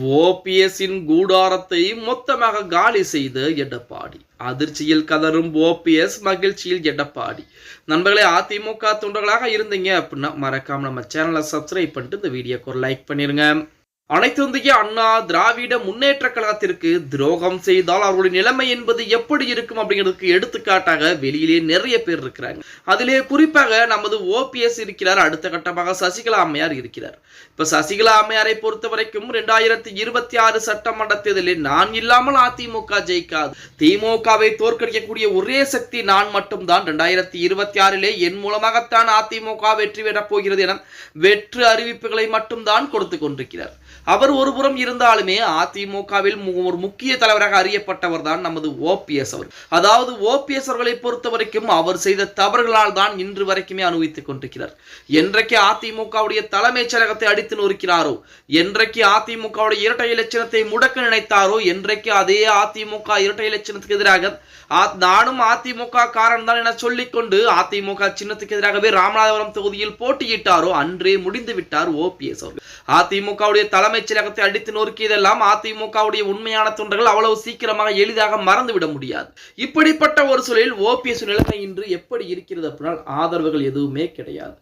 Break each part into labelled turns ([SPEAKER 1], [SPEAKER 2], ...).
[SPEAKER 1] ஓபிஎஸ்ஸின் கூடாரத்தை மொத்தமாக காலி செய்த எடப்பாடி. அதிர்ச்சியில் கதரும் ஓபிஎஸ் மகிழ்ச்சியில் எடப்பாடி. நண்பர்களே அதிமுக தொண்டர்களாக இருந்தீங்க அப்படின்னா மறக்காம நம்ம சேனலை சப்ஸ்கிரைப் பண்ணிட்டு இந்த வீடியோக்கு ஒரு லைக் பண்ணிருங்க. அனைத்திந்திய அண்ணா திராவிட முன்னேற்ற கழகத்திற்கு துரோகம் செய்தால் அவர்களுடைய நிலைமை என்பது எப்படி இருக்கும் அப்படிங்கிறதுக்கு எடுத்துக்காட்டாக வெளியிலே நிறைய பேர் இருக்கிறாங்க. அதிலே குறிப்பாக நமது ஓபிஎஸ் இருக்கிறார் அடுத்த கட்டமாக சசிகலா அம்மையார் இருக்கிறார். இப்ப சசிகலா அம்மையாரை பொறுத்த வரைக்கும் இரண்டாயிரத்தி இருபத்தி ஆறு சட்டமன்ற தேர்தலில் நான் இல்லாமல் அதிமுக ஜெயிக்காது. திமுகவை தோற்கடிக்கக்கூடிய ஒரே சக்தி நான் மட்டும்தான். இரண்டாயிரத்தி இருபத்தி ஆறிலே என் மூலமாகத்தான் அதிமுக வெற்றி பெறப் போகிறது என வெற்று அறிவிப்புகளை மட்டும்தான் கொடுத்து கொண்டிருக்கிறார். அவர் ஒருபுறம் இருந்தாலுமே அதிமுகவில் ஒரு முக்கிய தலைவராக அறியப்பட்டவர் தான் நமது ஓபிஎஸ் அவர். அதாவது ஓபிஎஸ் அவர்களை பொறுத்த வரைக்கும் அவர் செய்த தவறுகளால் தான் இன்று வரைக்குமே அனுபவித்துக் கொண்டிருக்கிறார். என்றைக்கு அதிமுகவுடைய தலைமைச் செயலகத்தை அடித்து நொறுக்கிறாரோ என்றைக்கு அதிமுகவுடைய இரட்டை இலட்சணத்தை முடக்க நினைத்தாரோ என்றைக்கு அதே அதிமுக இரட்டை இலட்சணத்துக்கு எதிராக நானும் அதிமுக காரணம் தான் என சொல்லிக்கொண்டு அதிமுக சின்னத்துக்கு எதிராகவே ராமநாதபுரம் தொகுதியில் போட்டியிட்டாரோ அன்றே முடிந்து விட்டார் ஓபிஎஸ் அவர்கள். அதிமுகவுடைய தலைமை தலைமைச் செயலகத்தை அடித்து நொறுக்கியதெல்லாம் அதிமுகவுடைய உண்மையான தொண்டர்கள் அவ்வளவு சீக்கிரமாக எளிதாக மறந்துவிட முடியாது. இப்படிப்பட்ட ஒரு சூழலில் ஓபிஎஸ் நிலைமை இன்று எப்படி இருக்கிறது அப்படின்னா ஆதரவுகள் எதுவுமே கிடையாது.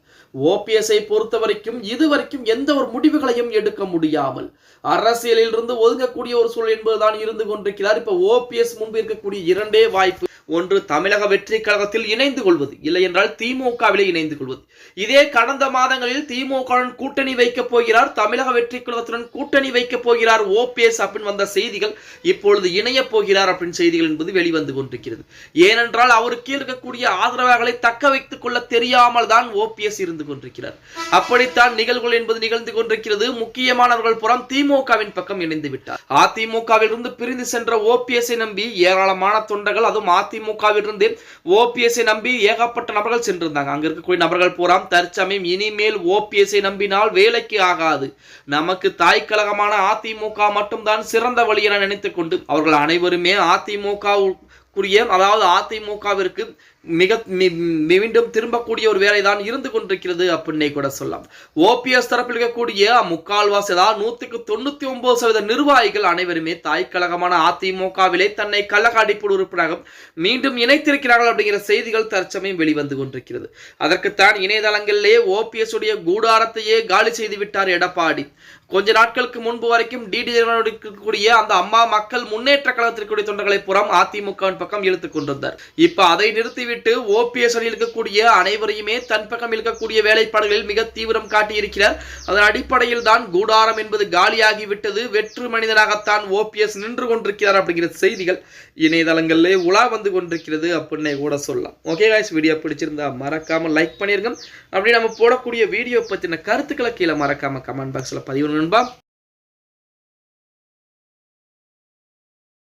[SPEAKER 1] ஓபிஎஸ்ஐ பொறுத்த வரைக்கும் இதுவரைக்கும் எந்த ஒரு முடிவுகளையும் எடுக்க முடியாமல் அரசியலில் இருந்து ஒதுங்கக்கூடிய ஒரு சூழல் என்பதுதான் இருந்து கொண்டிருக்கிறார். இப்ப ஓபிஎஸ் முன்பு இருக்கக்கூடிய இரண்டே வாய்ப்பு ஒன்று தமிழக வெற்றி கழகத்தில் இணைந்து கொள்வது இல்லை என்றால் திமுகவிலே இணைந்து கொள்வது. இதே கடந்த மாதங்களில் திமுகவுடன் கூட்டணி வைக்கப் போகிறார் தமிழக வெற்றி கழகத்துடன் கூட்டணி வைக்கப் போகிறார் ஓபிஎஸ் அப்படின்னு வந்த செய்திகள் இப்பொழுது இணையப் போகிறார் அப்படின்னு செய்திகள் என்பது வெளிவந்து கொண்டிருக்கிறது. ஏனென்றால் அவருக்கு இருக்கக்கூடிய ஆதரவாளர்களை தக்க வைத்துக் கொள்ள தெரியாமல் தான் ஓபிஎஸ் இருந்து கொண்டிருக்கிறார். அப்படித்தான் நிகழ்வுகள் என்பது நிகழ்ந்து கொண்டிருக்கிறது. முக்கியமானவர்கள் புறம் திமுகவின் பக்கம் இணைந்து விட்டார். அதிமுகவில் இருந்து பிரிந்து சென்ற ஓபிஎஸ்ஐ நம்பி ஏராளமான தொண்டர்கள் அதுவும் அதிமுக அதிமுகவிலிருந்து ஓபிஎஸ்ஐ நம்பி ஏகப்பட்ட நபர்கள் சென்றிருந்தாங்க. அங்க இருக்கக்கூடிய நபர்கள் பூராம் தற்சமயம் இனிமேல் ஓபிஎஸ்ஐ நம்பினால் வேலைக்கு ஆகாது. நமக்கு தாய் கழகமான அதிமுக மட்டும்தான் சிறந்த வழி என நினைத்துக் கொண்டு அவர்கள் அனைவருமே அதிமுக குறிய அதாவது அதிமுகவிற்கு மிக மீண்டும் திரும்பக்கூடிய ஒரு வேலை தான் இருந்து கொண்டிருக்கிறது அப்படின்னே கூட சொல்லலாம். ஓபிஎஸ் தரப்பில் இருக்கக்கூடிய முக்கால்வாசி அதாவது நூற்றுக்கு தொண்ணூத்தி ஒன்பது சதவீத நிர்வாகிகள் அனைவருமே தாய் கழகமான அதிமுகவிலே தன்னை கழக அடிப்படை உறுப்பினராக மீண்டும் இணைத்திருக்கிறார்கள் அப்படிங்கிற செய்திகள் தற்சமயம் வெளிவந்து கொண்டிருக்கிறது. அதற்குத்தான் இணையதளங்களிலே ஓபிஎஸ் உடைய கூடாரத்தையே காலி செய்து விட்டார் எடப்பாடி. கொஞ்ச நாட்களுக்கு முன்பு வரைக்கும் டிடி இருக்கக்கூடிய அந்த அம்மா மக்கள் முன்னேற்ற கழகத்திற்குரிய தொண்டர்களை புறம் அதிமுகவின் பக்கம் இழுத்துக் கொண்டிருந்தார். இப்ப அதை நிறுத்தி விட்டு ஓபிஎஸ் அணியில் இருக்கக்கூடிய அனைவரையுமே தன் பக்கம் இருக்கக்கூடிய வேலைப்பாடுகளில் மிக தீவிரம் காட்டியிருக்கிறார். அதன் அடிப்படையில் தான் கூடாரம் என்பது காலியாகி விட்டது. வெற்று மனிதனாகத்தான் ஓபிஎஸ் நின்று கொண்டிருக்கிறார் அப்படிங்கிற செய்திகள் இணையதளங்களிலே உலா வந்து கொண்டிருக்கிறது அப்படின்னே கூட சொல்லலாம். ஓகே காய்ஸ் வீடியோ பிடிச்சிருந்தா மறக்காம லைக் பண்ணிருங்க. அப்படி நம்ம போடக்கூடிய வீடியோ பற்றின கருத்துக்களை கீழே மறக்காம கமெண்ட் பாக்ஸில் பதிவு நண்பா.